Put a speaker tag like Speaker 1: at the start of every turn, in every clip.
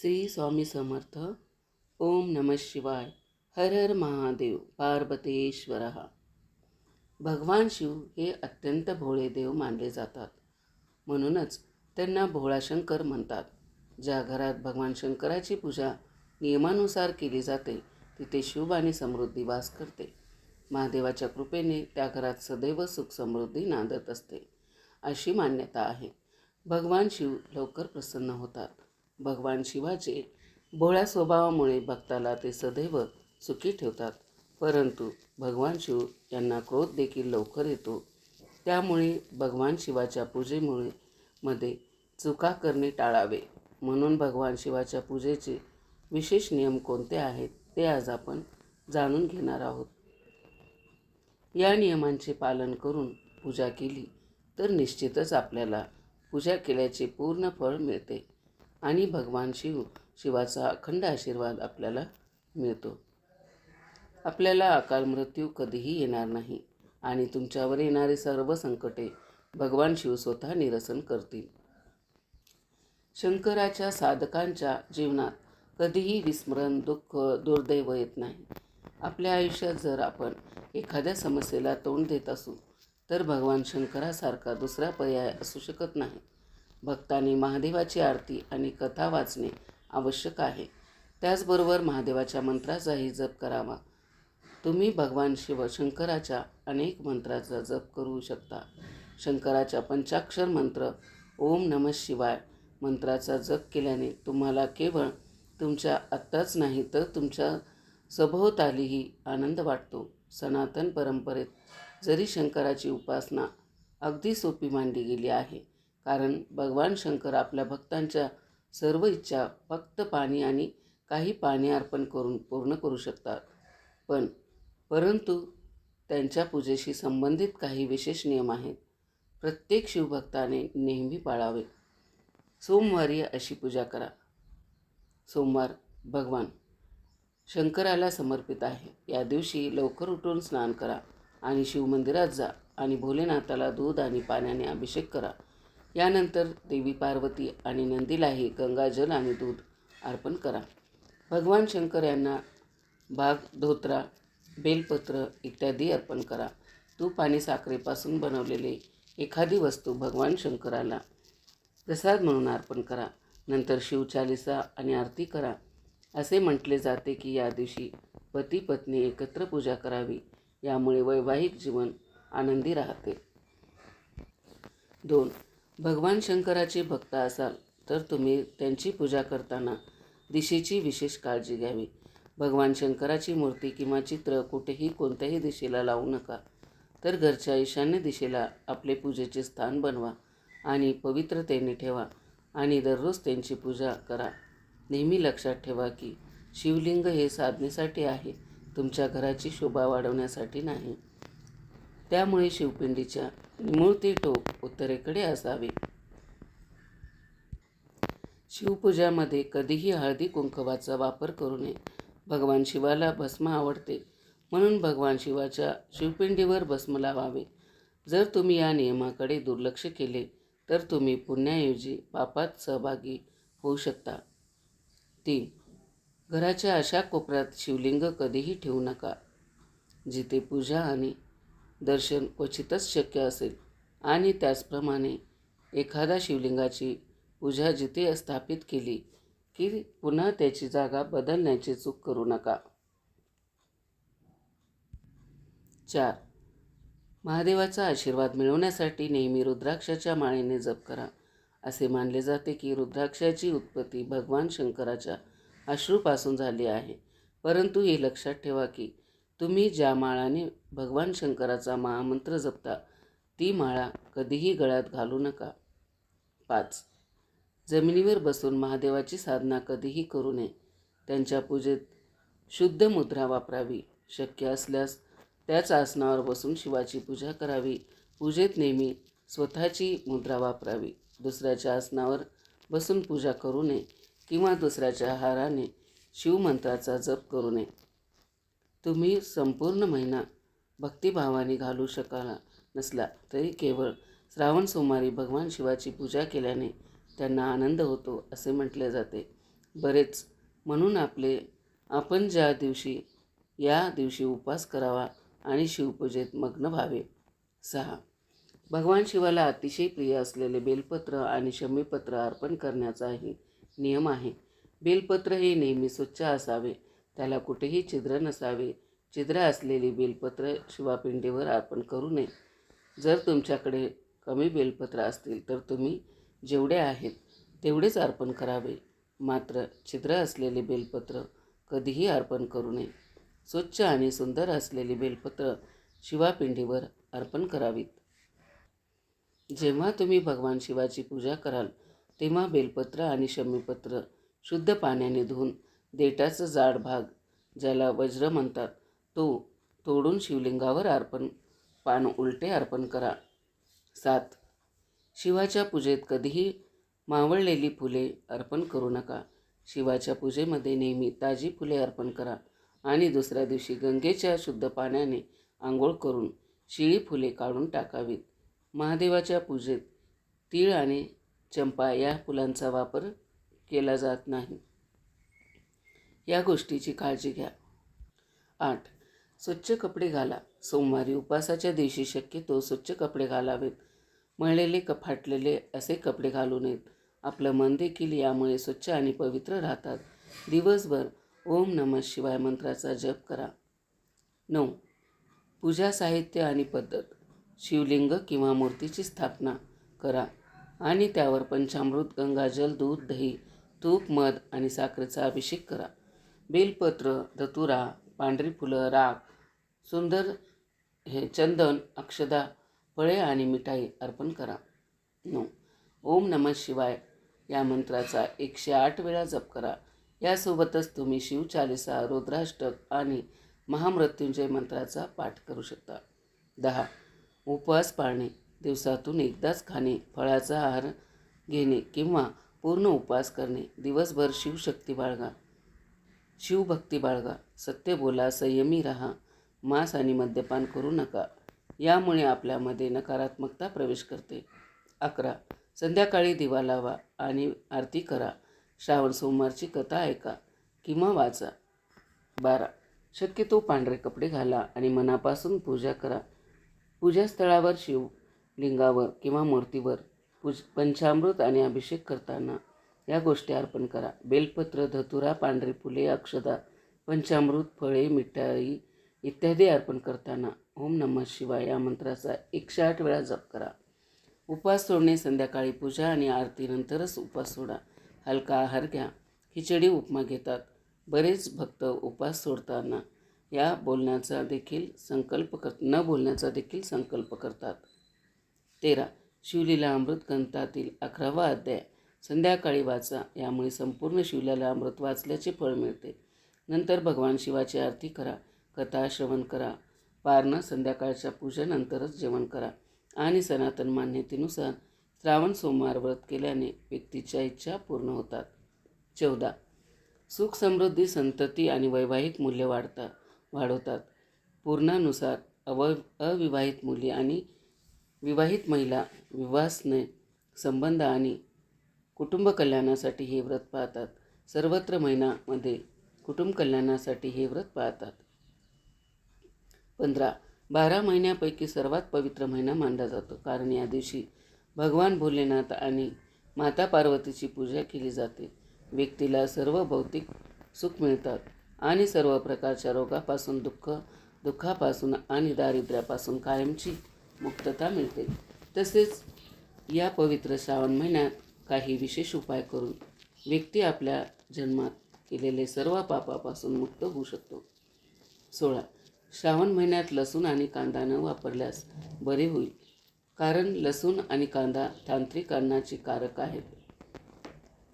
Speaker 1: श्री स्वामी समर्थ. ओम नम शिवाय. हर हर महादेव. पार्वतेश्वर. भगवान शिव हे अत्यंत भोळे देव मानले जातात. म्हणूनच त्यांना भोळा शंकर म्हणतात. ज्या घरात भगवान शंकराची पूजा नियमानुसार केली जाते तिथे शुभ आणि समृद्धी वास करते. महादेवाच्या कृपेने त्या घरात सदैव सुख समृद्धी नांदत असते अशी मान्यता आहे. भगवान शिव लवकर प्रसन्न होतात. भगवान शिवाचे भोळ्या स्वभावामुळे भक्ताला ते सदैव सुखी ठेवतात. परंतु भगवान शिव यांना क्रोध देखील लवकर येतो. त्यामुळे भगवान शिवाच्या पूजेमुळे मध्ये चुका करणे टाळावे. म्हणून भगवान शिवाच्या पूजेचे विशेष नियम कोणते आहेत ते आज आपण जाणून घेणार आहोत. या नियमांचे पालन करून पूजा केली तर निश्चितच आपल्याला पूजा केल्याचे पूर्ण फळ मिळते. आणि भगवान शिव शिवाचा अखंड आशीर्वाद आपल्याला मिळतो. आपल्याला अकाल मृत्यू कधीही येणार नाही आणि तुमच्यावर येणारे सर्व संकटे भगवान शिव स्वतः निरसन करतील. शंकराच्या साधकांच्या जीवनात कधीही विस्मरण दुःख दुर्दैव येत नाही. आपल्या आयुष्यात जर आपण एखाद्या समस्येला तोंड देत असू तर भगवान शंकरासारखा दुसरा पर्याय असू शकत नाही. भक्तांनी महादेवाची आरती आणि कथा वाचणे आवश्यक आहे. त्याचबरोबर महादेवाच्या मंत्राचाही जप करावा. तुम्ही भगवान शिव शंकराच्या अनेक मंत्राचा जप करू शकता. शंकराच्या पंचाक्षर मंत्र ओम नम शिवाय मंत्राचा जप केल्याने तुम्हाला केवळ तुमच्या आत्ताच नाही तर तुमच्या सभोवतालीही आनंद वाटतो. सनातन परंपरेत जरी शंकराची उपासना अगदी सोपी मांडली गेली आहे कारण भगवान शंकर आपल्या भक्तांच्या सर्व इच्छा फक्त पाणी आणि काही पाणी अर्पण करून पूर्ण करू शकतात. पण परंतु त्यांच्या पूजेशी संबंधित काही विशेष नियम आहेत. प्रत्येक शिवभक्ताने नेहमी पाळावे. सोमवारी अशी पूजा करा. सोमवार भगवान शंकराला समर्पित आहे. या दिवशी लवकर उठून स्नान करा आणि शिवमंदिरात जा आणि भोलेनाथाला दूध आणि पाण्याने अभिषेक करा. यानंतर देवी पार्वती आणि नंदीलाही गंगाजल आणि दूध अर्पण करा. भगवान शंकर यांना भाग धोत्रा बेलपत्र इत्यादी अर्पण करा. तूप आणि साखरेपासून बनवलेले एखादी वस्तू भगवान शंकराला प्रसाद म्हणून अर्पण करा. नंतर शिवचालिसा आणि आरती करा. असे म्हटले जाते की या दिवशी पती पत्नी एकत्र पूजा करावी. यामुळे वैवाहिक जीवन आनंदी राहते. दोन भगवान शंकराचे भक्त असाल तर तुम्ही त्यांची पूजा करताना दिशेची विशेष काळजी घ्यावी. भगवान शंकराची मूर्ती किंवा चित्र कुठेही कोणत्याही दिशेला लावू नका. तर घरच्या ईशान्य दिशेला आपले पूजेचे स्थान बनवा आणि पवित्रतेने ठेवा आणि दररोज त्यांची पूजा करा. नेहमी लक्षात ठेवा की शिवलिंग हे साधनेसाठी आहे. तुमच्या घराची शोभा वाढवण्यासाठी नाही. त्यामुळे शिवपिंडीच्या मूर्ती टोक उत्तरेकडे असावे. शिवपूजामध्ये कधीही हळदी कुंकवाचा वापर करू नये. भगवान शिवाला भस्म आवडते. म्हणून भगवान शिवाच्या शिवपिंडीवर भस्म लावावे. जर तुम्ही या नियमाकडे दुर्लक्ष केले तर तुम्ही पुण्याऐवजी पापात सहभागी होऊ शकता. तीन. घराच्या अशा कोपऱ्यात शिवलिंग कधीही ठेवू नका जिथे पूजा आणि दर्शन क्वचितच शक्य असेल. आणि त्याचप्रमाणे एखादा शिवलिंगाची पूजा जिथे स्थापित केली की पुन्हा त्याची जागा बदलण्याची चूक करू नका. चार. महादेवाचा आशीर्वाद मिळवण्यासाठी नेहमी रुद्राक्षाच्या माळेने जप करा. असे मानले जाते की रुद्राक्षाची उत्पत्ती भगवान शंकराच्या अश्रूपासून झाली आहे. परंतु हे लक्षात ठेवा की तुम्ही ज्या माळाने भगवान शंकराचा महामंत्र जपता ती माळा कधीही गळ्यात घालू नका. पाच. जमिनीवर बसून महादेवाची साधना कधीही करू नये. त्यांच्या पूजेत शुद्ध मुद्रा वापरावी. शक्य असल्यास त्याच आसनावर बसून शिवाची पूजा करावी. पूजेत नेहमी स्वतःची मुद्रा वापरावी. दुसऱ्याच्या आसनावर बसून पूजा करू नये किंवा दुसऱ्याच्या हाराने शिवमंत्राचा जप करू नये. तुम्ही संपूर्ण महिना भक्तिभावाने घालू शकाल नसला तरी केवळ श्रावण सोमवारी भगवान शिवाची पूजा केल्याने त्यांना आनंद होतो असे म्हटले जाते. बरेच म्हणून आपले आपण ज्या दिवशी या दिवशी उपवास करावा आणि शिवपूजेत मग्न व्हावे. सहा. भगवान शिवाला अतिशय प्रिय असलेले बेलपत्र आणि शमीपत्र अर्पण करण्याचाही नियम आहे. बेलपत्र हे नेहमी स्वच्छ असावे. त्याला कुठेही छिद्र नसावे. छिद्र असलेली बेलपत्र शिवापिंडीवर अर्पण करू नये. जर तुमच्याकडे कमी बेलपत्र असतील तर तुम्ही जेवढे आहेत तेवढेच अर्पण करावे. मात्र छिद्र असलेले बेलपत्र कधीही अर्पण करू नये. स्वच्छ आणि सुंदर असलेली बेलपत्र शिवापिंडीवर अर्पण करावीत. जेव्हा तुम्ही भगवान शिवाची पूजा कराल तेव्हा बेलपत्र आणि शमीपत्र शुद्ध पाण्याने धुवून देठाचा जाड भाग ज्याला वज्र म्हणतात तो तोडून शिवलिंगावर अर्पण पान उलटे अर्पण करा. सात. शिवाच्या पूजेत कधीही मावळलेली फुले अर्पण करू नका. शिवाच्या पूजेमध्ये नेहमी ताजी फुले अर्पण करा आणि दुसऱ्या दिवशी गंगेच्या शुद्ध पाण्याने आंघोळ करून शिळी फुले काढून टाकावीत. महादेवाच्या पूजेत तीळ आणि चंपा या फुलांचा वापर केला जात नाही. या गोष्टीची काळजी घ्या. आठ. स्वच्छ कपडे घाला. सोमवारी उपवासाच्या दिवशी शक्यतो स्वच्छ कपडे घालावेत. मळलेले क फाटलेले असे कपडे घालू नयेत. आपलं मन देखील यामुळे स्वच्छ आणि पवित्र राहतात. दिवसभर ओम नमः शिवाय मंत्राचा जप करा. नऊ. पूजा साहित्य आणि पद्धत. शिवलिंग किंवा मूर्तीची स्थापना करा आणि त्यावर पंचामृत गंगाजल दूध दही तूप मध आणि साखरेचा अभिषेक करा. बेलपत्र धतुरा पांढरी फुलं राग सुंदर हे चंदन अक्षदा फळे आणि मिठाई अर्पण करा. नऊ. ओम नमः शिवाय या मंत्राचा एकशे आठ वेळा जप करा. यासोबतच तुम्ही शिवचालिसा रुद्राष्टक आणि महामृत्युंजय मंत्राचा पाठ करू शकता. दहा. उपवास पाळणे. दिवसातून एकदाच खाणे फळाचा आहार घेणे किंवा पूर्ण उपवास करणे. दिवसभर शिवशक्ती बाळगा. शिवभक्ती बाळगा सत्य बोला संयमी राहा मांस आणि मद्यपान करू नका. यामुळे आपल्यामध्ये नकारात्मकता प्रवेश करते. अकरा. संध्याकाळी दिवा लावा आणि आरती करा. श्रावण सोमवारची कथा ऐका किंवा वाचा. बारा. शक्यतो पांढरे कपडे घाला आणि मनापासून पूजा करा. पूजास्थळावर शिवलिंगावर किंवा मूर्तीवर पूज पंचामृत आणि अभिषेक करताना या गोष्टी अर्पण करा. बेलपत्र धतुरा पांढरी फुले अक्षदा पंचामृत फळे मिठाई इत्यादी अर्पण करताना ओम नमः शिवाय या मंत्राचा एकशे आठ वेळा जप करा. उपवास सोडणे संध्याकाळी पूजा आणि आरतीनंतरच उपास सोडा. हलका आहार घ्या. खिचडी उपमा घेतात. बरेच भक्त उपवास सोडताना या बोलण्याचा देखील संकल्प कर न बोलण्याचा देखील संकल्प करतात. तेरा. शिवलीला अमृत ग्रंथातील अकरावा अध्याय. संध्याकाळी वाचा. यामुळे संपूर्ण शिवल्याला अमृत वाचल्याचे फळ मिळते. नंतर भगवान शिवाची आरती करा. कथा श्रवण करा. पारणं संध्याकाळच्या पूजेनंतरच जेवण करा. आणि सनातन मान्यतेनुसार श्रावण सोमवार व्रत केल्याने व्यक्तीच्या इच्छा पूर्ण होतात. चौदा. सुख समृद्धी संतती आणि वैवाहिक मूल्य वाढतात वाढवतात. पूर्णानुसार अव अविवाहित मुली आणि विवाहित महिला विवासने संबंध आणि कुटुंब कल्याणासाठी हे व्रत पाळतात. सर्वत्र महिन्यामध्ये कुटुंब कल्याणासाठी हे व्रत पाळतात. पंधरा बारा महिन्यापैकी सर्वात पवित्र महिना मानला जातो. कारण या दिवशी भगवान भोलेनाथ आणि माता पार्वतीची पूजा केली जाते. व्यक्तीला सर्व भौतिक सुख मिळतात आणि सर्व प्रकारच्या रोगापासून दुःख दुःखापासून आणि दारिद्र्यापासून कायमची मुक्तता मिळते. तसेच या पवित्र श्रावण महिन्यात काही विशेष उपाय करून व्यक्ती आपल्या जन्मात केलेले सर्व पापापासून मुक्त होऊ शकतो. सोळा. श्रावण महिन्यात लसूण आणि कांदा न वापरल्यास बरे होईल कारण लसूण आणि कांदा तांत्रिक अन्नाचे कारक आहेत.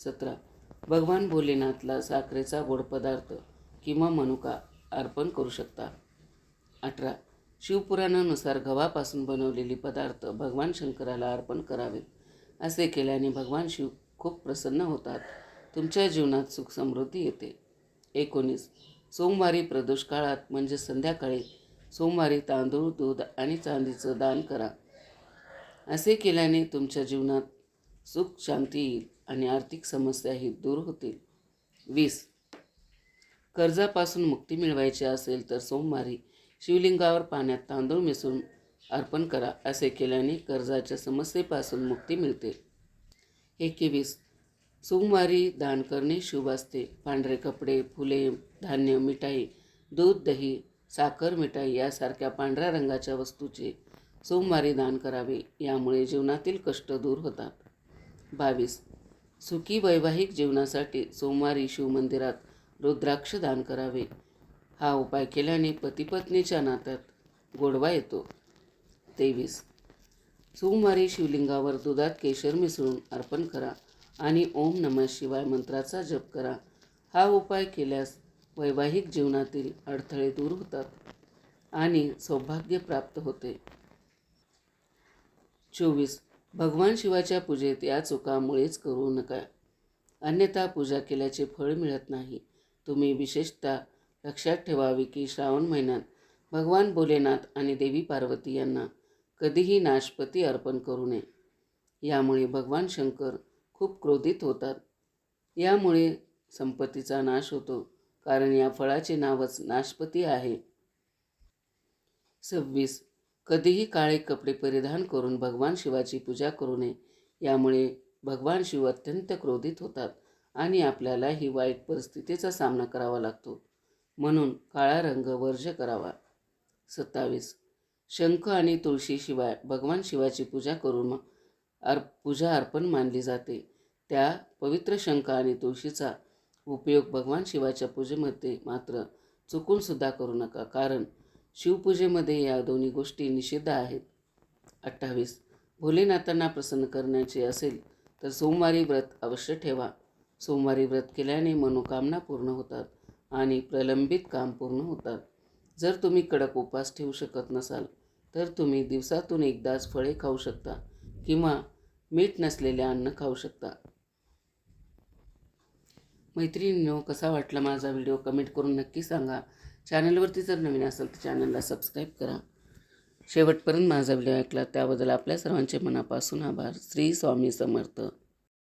Speaker 1: सतरा. भगवान भोलेनाथला साखरेचा गोड पदार्थ किंवा मनुका अर्पण करू शकता. अठरा. शिवपुराणानुसार गव्हापासून बनवलेले पदार्थ भगवान शंकराला अर्पण करावेत असे केल्याने भगवान शिव खूप प्रसन्न होतात. तुमच्या जीवनात सुख समृद्धी येते. एकोणीस. सोमवारी प्रदोष काळात म्हणजे संध्याकाळी सोमवारी तांदूळ दूध आणि चांदीचं दान करा. असे केल्याने तुमच्या जीवनात सुख शांती येईल आणि आर्थिक समस्याही दूर होतील. वीस. कर्जापासून मुक्ती मिळवायची असेल तर सोमवारी शिवलिंगावर पाण्यात तांदूळ मिसळून अर्पण करा असे केल्याने कर्जाच्या समस्येपासून मुक्ती मिळते. एकवीस सोमवारी दान करणे शुभ असते. पांढरे कपडे फुले धान्य मिठाई दूध दही साखर मिठाई यासारख्या पांढऱ्या रंगाच्या वस्तूचे सोमवारी दान करावे. यामुळे जीवनातील कष्ट दूर होतात. बावीस. सुखी वैवाहिक जीवनासाठी सोमवारी शिवमंदिरात रुद्राक्ष दान करावे. हा उपाय केल्याने पतीपत्नीच्या नात्यात गोडवा येतो. तेवीस. सोमवारी शिवलिंगावर दुधात केशर मिसळून अर्पण करा आणि ओम नमः शिवाय मंत्राचा जप करा. हा उपाय केल्यास वैवाहिक जीवनातील अडथळे दूर होतात आणि सौभाग्य प्राप्त होते. चोवीस. भगवान शिवाच्या पूजेत या चुकामुळेच करू नका. अन्यथा पूजा केल्याचे फळ मिळत नाही. तुम्ही विशेषतः लक्षात ठेवावे की श्रावण महिन्यात भगवान भोलेनाथ आणि देवी पार्वती यांना कधीही नाशपती अर्पण करू नये. यामुळे भगवान शंकर खूप क्रोधित होतात. यामुळे संपत्तीचा नाश होतो कारण या फळाचे नावच नाशपती आहे. सव्वीस. कधीही काळे कपडे परिधान करून भगवान शिवाची पूजा करू नये. यामुळे भगवान शिव अत्यंत क्रोधित होतात आणि आपल्यालाही वाईट परिस्थितीचा सामना करावा लागतो. म्हणून काळा रंग वर्ज करावा. सत्तावीस. शंख आणि तुळशीशिवाय भगवान शिवाची पूजा करून अर् पूजा अर्पण मानली जाते. त्या पवित्र शंख आणि तुळशीचा उपयोग भगवान शिवाच्या पूजेमध्ये मात्र चुकूनसुद्धा करू नका कारण शिवपूजेमध्ये या दोन्ही गोष्टी निषिद्ध आहेत. अठ्ठावीस. भोलेनाथांना प्रसन्न करण्याचे असेल तर सोमवारी व्रत अवश्य ठेवा. सोमवारी व्रत केल्याने मनोकामना पूर्ण होतात आणि प्रलंबित काम पूर्ण होतात. जर तुम्ही कडक उपवास ठेवू शकत नसाल तर तुम्ही दिवसातून एकदाच फळे खाऊ शकता किंवा मीठ नसलेले अन्न खाऊ शकता. मैत्रिणींनो कसा वाटला माझा व्हिडिओ कमेंट करून नक्की सांगा. चॅनलवरती जर नवीन असेल तर चॅनलला सबस्क्राईब करा. शेवटपर्यंत माझा व्हिडिओ ऐकला त्याबद्दल आपल्या सर्वांचे मनापासून आभार. श्री स्वामी समर्थ.